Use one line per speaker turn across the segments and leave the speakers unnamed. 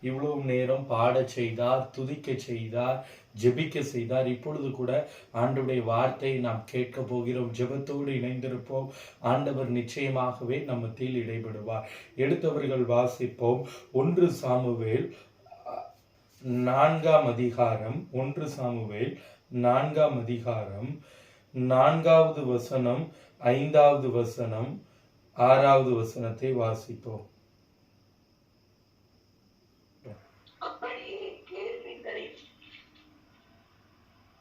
இவ்வளவு நேரம் பாடச் செய்தார் துதிக்க செய்தார் ஜெபிக்க செய்தார். இப்பொழுது கூட ஆண்டவுடைய வார்த்தை நாம் கேட்க போகிறோம். ஜெபத்தோடு இணைந்திருப்போம். ஆண்டவர் நிச்சயமாகவே நம்ம மத்தியில் இடைபடுவார். எடுத்தவர்கள் வாசிப்போம். ஒன்று சாமுவேல் நான்காம் அதிகாரம் ஒன்று சாமுவேல் நான்காம் அதிகாரம் நான்காவது வசனம் ஐந்தாவது வசனம் ஆறாவது வசனத்தை வாசிப்போம்.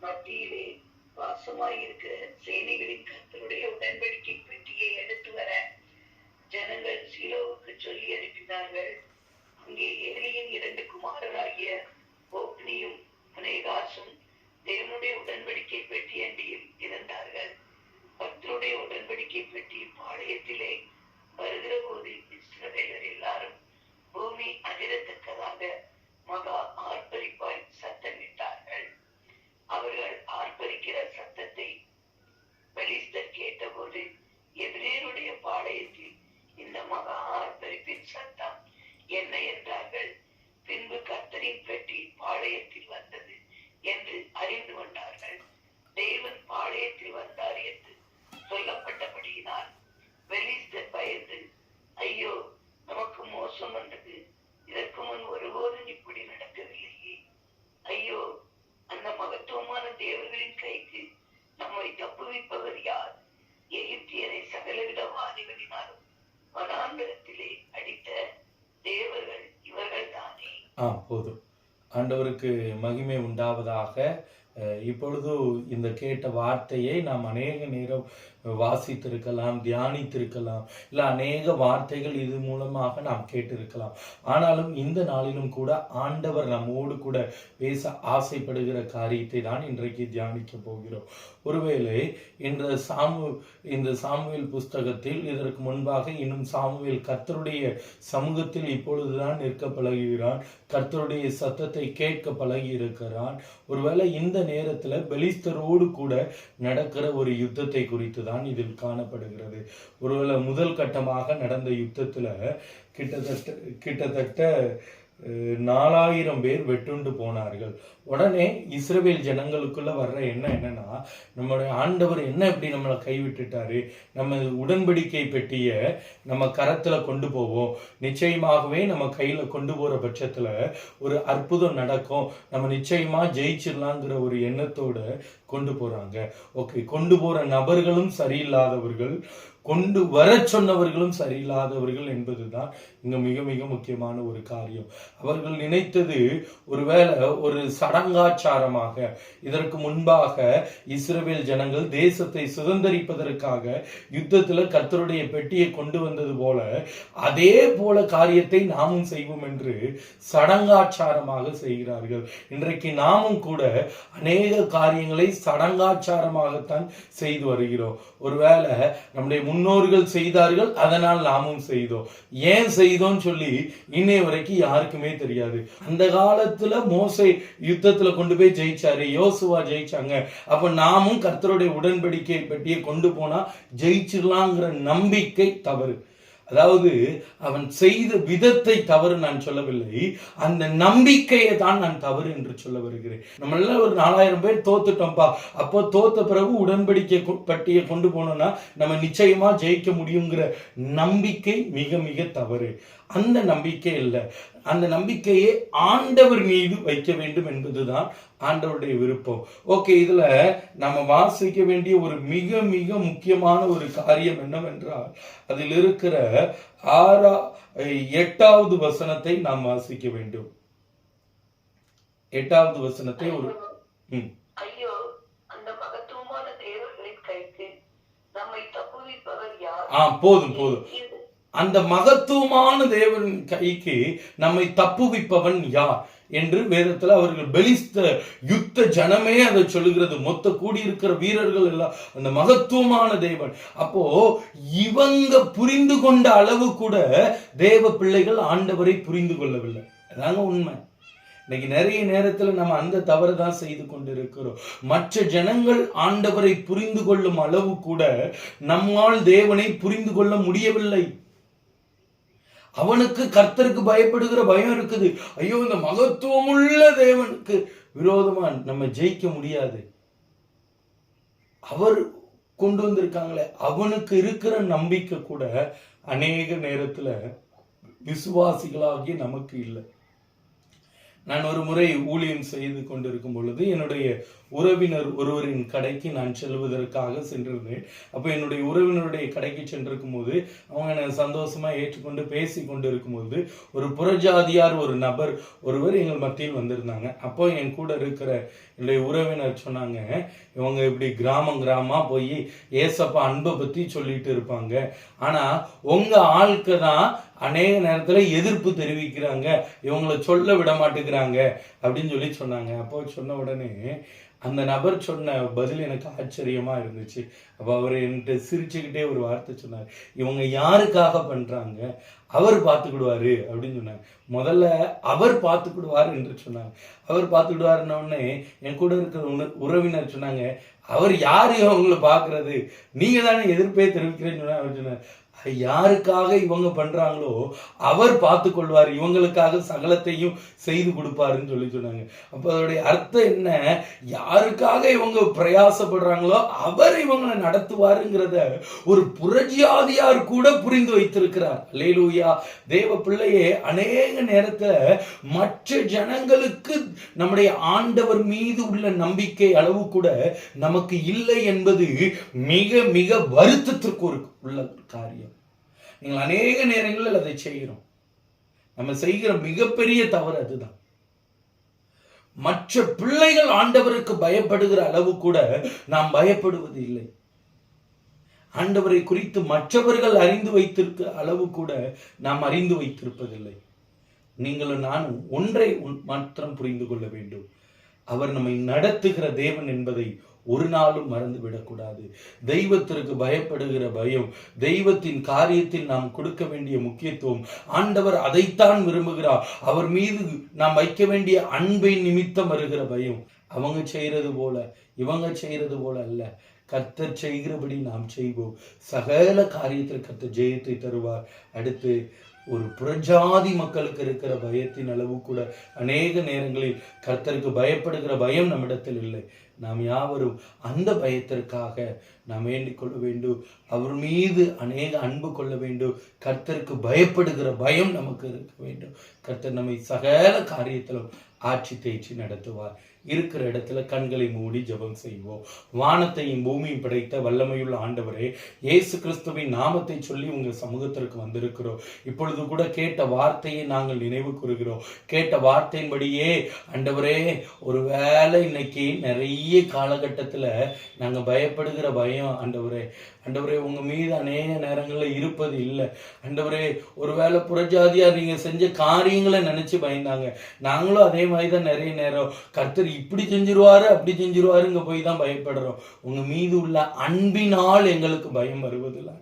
அப்படியே உடன்படிக்கை எடுத்து வர ஜனங்கள் சீலோவுக்கு சொல்லி அனுப்பினார்கள். அங்கே ஏலியின் இரண்டு குமாரராகிய ஓப்னியும் அநேகாசும் தேவனுடைய உடன்படிக்கை பெட்டி அண்டியில் இறந்தார்கள். கர்த்தருடைய உடன்படிக்கை பெட்டி பாளையத்திலே வருகிற போது இஸ்ரவேலர் எல்லாரும் பூமி அதிரத்தக்கதாக மகா ஆர்ப்பரிப்பாய் சத்தமிட்டார்கள் அவர்கள் ஆர்ப்பரிக்கிற சத்தத்தை பெலிஸ்தர் கேட்டபோது எதிரேருடைய பாளையத்தில் இந்த மகா ஆர்ப்பரிப்பின் சத்தம் என்ன என்றார்கள் பின்பு கர்த்தரின் பெட்டி பாளையத்தில் வந்தது என்று அறிந்து கொண்டார்கள் தேவன் பாளையத்தில் வந்தார் என்று சொல்லப்பட்டபடியினால் பெலிஸ்தர் பயந்து ஐயோ நமக்கு மோசம் வந்தது இதற்கு முன் ஒருபோதும் இப்படி நடக்கவில்லையே ஐயோ அந்த மகத்துவமான தேவர்களின் கைக்கு நம்மை தப்புவிப்பவர் யார்? எகிப்தியரை சகலவிடம் வாதிகளினாலும் வனாந்தரத்திலே அடித்த தேவர்கள் இவர்கள் தானே
ஆ போதும். ஆண்டவருக்கு மகிமை உண்டாவதாக இப்பொழுது இந்த கேட்ட வார்த்தையை நாம் அநேக நேரம் வாசித்திருக்கலாம் தியானித்திருக்கலாம். இல்லை அநேக வார்த்தைகள் இது மூலமாக நாம் கேட்டிருக்கலாம். ஆனாலும் இந்த நாளிலும் கூட ஆண்டவர் நம்மோடு கூட பேச ஆசைப்படுகிற காரியத்தை தான் இன்றைக்கு தியானிக்க போகிறோம். ஒருவேளை இந்த சாமு இந்த சாமுவேல் புஸ்தகத்தில் இதற்கு முன்பாக இன்னும் சாமுவேல் கர்த்தருடைய சமூகத்தில் இப்பொழுதுதான் நிற்க பழகுகிறான். கர்த்தருடைய சத்தத்தை கேட்க பழகி இருக்கிறான் ஒருவேளை இந்த நேரத்துல பெலிஸ்தரோடு கூட நடக்கிற ஒரு யுத்தத்தை குறித்து தான் இதில் காணப்படுகிறது. ஒருவேளை முதல் கட்டமாக நடந்த யுத்தத்துல கிட்டத்தட்ட கிட்டத்தட்ட நாலாயிரம் பேர் வெட்டுண்டு போனார்கள். உடனே இஸ்ரேல் ஜனங்களுக்குள்ள வர்ற என்ன என்னன்னா நம்மளுடைய ஆண்டவர் என்ன இப்படி நம்மளை கைவிட்டுட்டாரு? நம்ம உடன்படிக்கை பெட்டிய நம்ம கரத்துல கொண்டு போவோம். நிச்சயமாகவே நம்ம கையில கொண்டு போற பட்சத்துல ஒரு அற்புதம் நடக்கும். நம்ம நிச்சயமா ஜெயிச்சிடலாங்கிற ஒரு எண்ணத்தோட கொண்டு போறாங்க. ஓகே கொண்டு போற நபர்களும் சரியில்லாதவர்கள். கொண்டு வர சொன்னவர்களும் சரியில்லாதவர்கள் என்பதுதான் இங்க மிக மிக முக்கியமான ஒரு காரியம். அவர்கள் நினைத்தது ஒருவேளை ஒரு சடங்காச்சாரமாக இதற்கு முன்பாக இஸ்ரேல் ஜனங்கள் தேசத்தை சுதந்திரிப்பதற்காக யுத்தத்துல கர்த்தருடைய பெட்டியை கொண்டு வந்தது போல அதே போல காரியத்தை நாமும் செய்வோம் என்று சடங்காச்சாரமாக செய்கிறார்கள். இன்றைக்கு நாமும் கூட அநேக காரியங்களை சடங்காச்சாரமாகத்தான் செய்து வருகிறோம். ஒருவேளை நம்முடைய முன் முன்னோர்கள் செய்தார்கள் அதனால் நாமும் செய்தோம். ஏன் செய்தோம்னு சொல்லி இன்னைய வரைக்கும் யாருக்குமே தெரியாது. அந்த காலத்துல மோசை யுத்தத்துல கொண்டு போய் ஜெயிச்சாரு யோசுவா ஜெயிச்சாங்க. அப்ப நாமும் கர்த்தருடைய உடன்படிக்கை பெட்டியை கொண்டு போனா ஜெயிச்சிடலாங்கிற நம்பிக்கை தவறு. அதாவது அவன் செய்த விதத்தை தவறு நான் சொல்லவில்லை அந்த நம்பிக்கையை தான் நான் தவறு என்று சொல்ல வருகிறேன். நம்ம எல்லாம் ஒரு நாலாயிரம் பேர் தோத்துட்டோம்ப்பா. அப்போ தோத்த பிறகு உடன்படிக்கை கொ- பட்டியை கொண்டு போனோம்னா நம்ம நிச்சயமா ஜெயிக்க முடியுங்கிற நம்பிக்கை மிக மிக தவறு. அந்த நம்பிக்கை இல்லை. அந்த நம்பிக்கையை ஆண்டவர் மீது வைக்க வேண்டும் என்பதுதான் ஆண்டவருடைய விருப்பம். ஓகே இதுல நம்ம வாசிக்க வேண்டிய ஒரு மிக மிக முக்கியமான ஒரு காரியம் என்னவென்றால் அதில் இருக்கிற ஆறா எட்டாவது வசனத்தை நாம் வாசிக்க வேண்டும். எட்டாவது வசனத்தை ஒரு ம். ஆ போதும் போதும். அந்த மகத்துவமான தேவன் கைக்கு நம்மை தப்புவிப்பவன் யார்? என்று வேதத்தில் அவர்கள் பெலிஸ்த யுத்த ஜனமே அதை சொல்லுகிறது. மொத்த கூடியிருக்கிற வீரர்கள் எல்லாம் அந்த மகத்துவமான தேவன். அப்போ இவங்க புரிந்து கொண்ட அளவு கூட தேவ பிள்ளைகள் ஆண்டவரை புரிந்து கொள்ளவில்லை. அதாங்க உண்மை. இன்னைக்கு நிறைய நேரத்துல நம்ம அந்த தவறு தான் செய்து கொண்டிருக்கிறோம். மற்ற ஜனங்கள் ஆண்டவரை புரிந்து கொள்ளும் அளவு கூட நம்மால் தேவனை புரிந்து கொள்ள முடியவில்லை. அவனுக்கு கர்த்தருக்கு பயப்படுகிற பயம் இருக்குது. ஐயோ இந்த மகத்துவமுள்ள தேவனுக்கு விரோதமா நம்ம ஜெயிக்க முடியாது. அவர் கொண்டு வந்திருக்காங்களே அவனுக்கு இருக்கிற நம்பிக்கை கூட அநேக நேரத்துல விசுவாசிகளாகிய நமக்கு இல்லை. நான் ஒரு முறை ஊழியம் செய்து கொண்டிருக்கும் பொழுது என்னுடைய உறவினர் ஒருவரின் கடைக்கு நான் செல்வதற்காக சென்றிருந்தேன். அப்போ என்னுடைய உறவினருடைய கடைக்கு சென்றிருக்கும் போது அவங்க என்னை சந்தோஷமாக ஏற்றுக்கொண்டு பேசி கொண்டு இருக்கும்போது ஒரு புறஜாதியார் ஒரு நபர் ஒருவர் எங்கள் மத்தியில் வந்திருந்தாங்க. அப்போ என் கூட இருக்கிற என்னுடைய உறவினர் சொன்னாங்க இவங்க இப்படி கிராமம் கிராமமாக போய் ஏசப்பா அன்பை பற்றி சொல்லிட்டு இருப்பாங்க. ஆனால் உங்கள் ஆளுக்கு தான் அநேக நேரத்துல எதிர்ப்பு தெரிவிக்கிறாங்க. இவங்களை சொல்ல விட மாட்டேங்கிறாங்க அப்படின்னு சொல்லி சொன்னாங்க. அப்போ சொன்ன உடனே அந்த நபர் சொன்ன பதில் எனக்கு ஆச்சரியமா இருந்துச்சு. அப்போ அவர் என்கிட்ட சிரிச்சுக்கிட்டே ஒரு வார்த்தை சொன்னார். இவங்க யாருக்காக பண்றாங்க? அவர் பார்த்துக்கிடுவாரு அப்படின்னு சொன்னாங்க முதல்ல அவர் பார்த்துக்கிடுவார் என்று சொன்னாங்க. அவர் பார்த்துக்கிடுவாருன்னொடனே என் கூட இருக்கிற உறவினர் சொன்னாங்க. அவர் யாரு அவங்கள பார்க்குறது? நீங்கள் தானே எதிர்ப்பே தெரிவிக்கிறேன்னு சொன்னா அவர் சொன்னார் யாருக்காக இவங்க பண்றாங்களோ அவர் பார்த்து கொள்வார். இவங்களுக்காக சகலத்தையும் செய்து கொடுப்பாருன்னு சொல்லி சொன்னாங்க. அப்ப அதோடைய அர்த்தம் என்ன? யாருக்காக இவங்க பிரயாசப்படுறாங்களோ அவர் இவங்களை நடத்துவாருங்கிறத ஒரு புரட்சியாதியார் கூட புரிந்து வைத்திருக்கிறார். லேலூயா தேவ பிள்ளையே அநேக நேரத்தில் மற்ற ஜனங்களுக்கு நம்முடைய ஆண்டவர் மீது உள்ள நம்பிக்கை அளவு கூட நமக்கு இல்லை என்பது மிக மிக வருத்தத்திற்கு ஒரு உள்ள காரியம். நீங்கள் அநேக நேரங்களில் அதை செய்கிறோம். நம்ம செய்கிற மிகப்பெரிய தவறு அதுதான். மற்ற பிள்ளைகள் ஆண்டவருக்கு பயப்படுகிற அளவு கூட நாம் பயப்படுவது இல்லை. ஆண்டவரை குறித்து மற்றவர்கள் அறிந்து வைத்திருக்க அளவு கூட நாம் அறிந்து வைத்திருப்பதில்லை. நீங்களும் நானும் ஒன்றை மாத்திரம் புரிந்து கொள்ள வேண்டும். அவர் நம்மை நடத்துகிற தேவன் என்பதை ஒரு நாளும் மறந்து விடக்கூடாது. தெய்வத்திற்கு பயப்படுகிற பயம் தெய்வத்தின் காரியத்தில் நாம் கொடுக்க வேண்டிய முக்கியத்துவம் ஆண்டவர் அதைத்தான் விரும்புகிறார். அவர் மீது நாம் வைக்க வேண்டிய அன்பின் நிமித்தம் வருகிற பயம் அவங்க செய்யறது போல இவங்க செய்யறது போல அல்ல. கர்த்தர் செய்கிறபடி நாம் செய்வோம். சகல காரியத்தில் கர்த்தர் ஜெயத்தை தருவார். அடுத்து ஒரு புறஜாதி மக்களுக்கு இருக்கிற பயத்தின் அளவு கூட அநேக நேரங்களில் கர்த்தருக்கு பயப்படுகிற பயம் நம்மிடத்தில் இல்லை. நாம் யாவரும் அந்த பயத்திற்காக நாம் வேண்டிக் கொள்ள வேண்டும். அவர் மீது அநேக அன்பு கொள்ள வேண்டும். கர்த்தருக்கு பயப்படுகிற பயம் நமக்கு இருக்க வேண்டும். கர்த்தர் நம்மை சகல காரியத்திலும் ஆட்சி தேய்ச்சி நடத்துவார். இருக்கிற இடத்துல கண்களை மூடி ஜெபம் செய்வோம். வானத்தையும் பூமியும் படைத்த வல்லமையுள்ள ஆண்டவரே இயேசு கிறிஸ்துவின் நாமத்தை சொல்லி உங்க சமூகத்திற்கு வந்திருக்கிறோம். இப்பொழுது கூட கேட்ட வார்த்தையை நாங்கள் நினைவு கூறுகிறோம். கேட்ட வார்த்தையின்படியே ஆண்டவரே ஒருவேளை இன்னைக்கு நிறைய காலகட்டத்துல நாங்க பயப்படுகிற பயம் ஆண்டவரே அண்டவரே உங்க மீது அநேக நேரங்களில் இருப்பது இல்லை. அண்டவரே ஒருவேளை புறஜாதியார் நீங்க செஞ்ச காரியங்களை நினைச்சு பயந்தாங்க. நாங்களும் அதே மாதிரி தான் நிறைய நேரம். கர்த்தர் இப்படி செஞ்சிருவாரு அப்படி செஞ்சிருவாருங்க போய் தான் பயப்படுறோம். உங்க மீது உள்ள அன்பினால் எங்களுக்கு பயம் வருவதில்லை.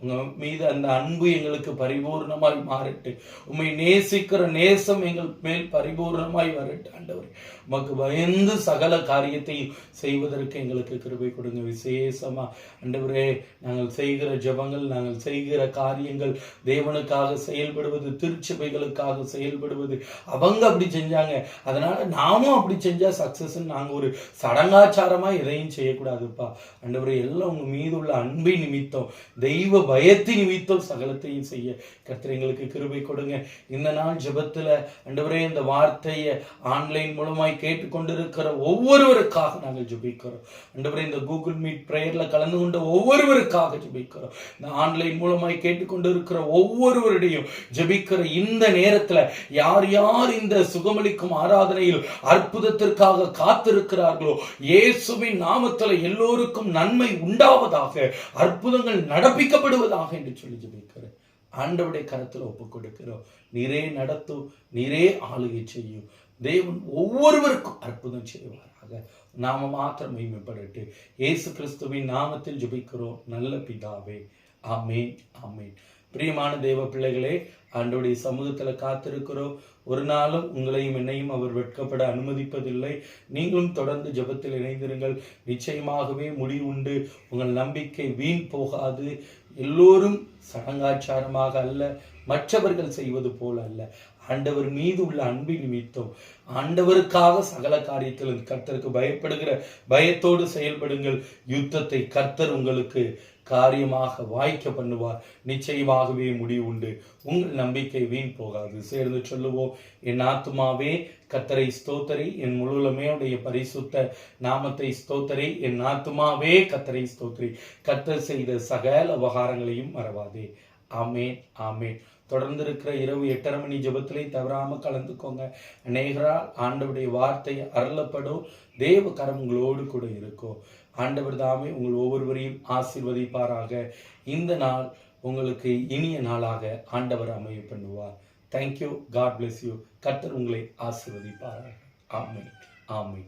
உங்கள் மீது அந்த அன்பு எங்களுக்கு பரிபூர்ணமாய் மாறட்டு. உண்மை நேசிக்கிற நேசம் எங்கள் மேல் பரிபூர்ணமாய் வரட்டு ஆண்டவர். உமக்கு பயந்து சகல காரியத்தையும் செய்வதற்கு எங்களுக்கு கிருபை கொடுங்க. விசேஷமா ஆண்டவரே நாங்கள் செய்கிற ஜெபங்கள் நாங்கள் செய்கிற காரியங்கள் தேவனுக்காக செயல்படுவது திருச்சபைகளுக்காக செயல்படுவது. அவங்க அப்படி செஞ்சாங்க. அதனால நாமும் அப்படி செஞ்சா சக்சஸ் நாங்க ஒரு சடங்காச்சாரமா எதையும் செய்யக்கூடாதுப்பா. ஆண்டவரே எல்லாம் உங்க மீது உள்ள அன்பின் நிமித்தம் தெய்வ பயத்தின் நிமித்தம் சகலத்தையும் செய்ய. கர்த்தர் எங்களுக்கு கிருபை கொடுங்க. இந்த நாள் ஜபத்தில் அண்டவரே இந்த வார்த்தையை ஆன்லைன் மூலமாய் கேட்டுக்கொண்டிருக்கிற ஒவ்வொருவருக்காக நாங்கள் ஜெபிக்கிறோம். அண்டவரே இந்த கூகுள் மீட் ப்ரேயரில் கலந்து கொண்ட ஒவ்வொருவருக்காக ஜெபிக்கிறோம். இந்த ஆன்லைன் மூலமாய் கேட்டுக்கொண்டிருக்கிற ஒவ்வொருவருடையும் ஜபிக்கிற இந்த நேரத்தில் யார் யார் இந்த சுகமளிக்கும் ஆராதனையில் அற்புதத்திற்காக காத்திருக்கிறார்களோ இயேசுவின் நாமத்தில் எல்லோருக்கும் நன்மை உண்டாவதாக அற்புதங்கள் நடப்பிக்கப்படும் நடப்பிக்கப்படுவதாக என்று சொல்லி ஜபிக்கிறேன். ஆண்டவுடைய கரத்தில் ஒப்பு கொடுக்கிறோம் நீரே நடத்தும் நீரே ஆளுகை செய்யும். தேவன் ஒவ்வொருவருக்கும் அற்புதம் செய்வாராக. நாம மாத்திரம் மகிமைப்படட்டு. இயேசு கிறிஸ்துவின் நாமத்தில் ஜபிக்கிறோம். நல்ல பிதாவே. ஆமென் ஆமென். பிரியமான தேவ பிள்ளைகளே ஆண்டோடைய சமூகத்தில் காத்திருக்கிறோம். ஒரு நாளும் உங்களையும் என்னையும் அவர் வெட்கப்பட அனுமதிப்பதில்லை. நீங்களும் தொடர்ந்து ஜபத்தில் இணைந்திருங்கள். நிச்சயமாகவே முடிவுண்டு உங்கள் நம்பிக்கை வீண் போகாது. எல்லோரும் சடங்காச்சாரமாக அல்ல மற்றவர்கள் செய்வது போல் அல்ல. ஆண்டவர் மீது உள்ள அன்பின் நிமித்தம் ஆண்டவருக்காக சகல காரியத்திலும் கர்த்தருக்கு பயப்படுகிற பயத்தோடு செயல்படுங்கள். யுத்தத்தை கர்த்தர் உங்களுக்கு காரியமாக வாய்க்க பண்ணுவார். நிச்சயமாகவே முடிவு உண்டு. உங்கள் நம்பிக்கை வீண் போகாது. சேர்ந்து சொல்லுவோம் என் ஆத்மாவே கத்தரை ஸ்தோத்தரி என் முழுலமையுடைய உடைய பரிசுத்த நாமத்தை ஸ்தோத்தரி என் ஆத்மாவே கத்தரை ஸ்தோத்தரி. கத்தர் செய்த சகல உபகாரங்களையும் மறவாதே. ஆமேன் ஆமேன். தொடர்ந்து இருக்கிற இரவு எட்டரை மணி ஜெபத்திலே தவறாம கலந்துக்கோங்க. அநேகரால் ஆண்டவருடைய வார்த்தை அருளப்படும். தேவ கரம் உங்களோடு கூட இருக்கும். ஆண்டவர் தாமே உங்கள் ஒவ்வொருவரையும் ஆசிர்வதிப்பாராக. இந்த நாள் உங்களுக்கு இனிய நாளாக ஆண்டவர் அமைய பண்ணுவார். தேங்க்யூ காட் பிளெஸ் யூ கர்த்தர் உங்களை ஆசிர்வதிப்பாராக. ஆமை ஆமை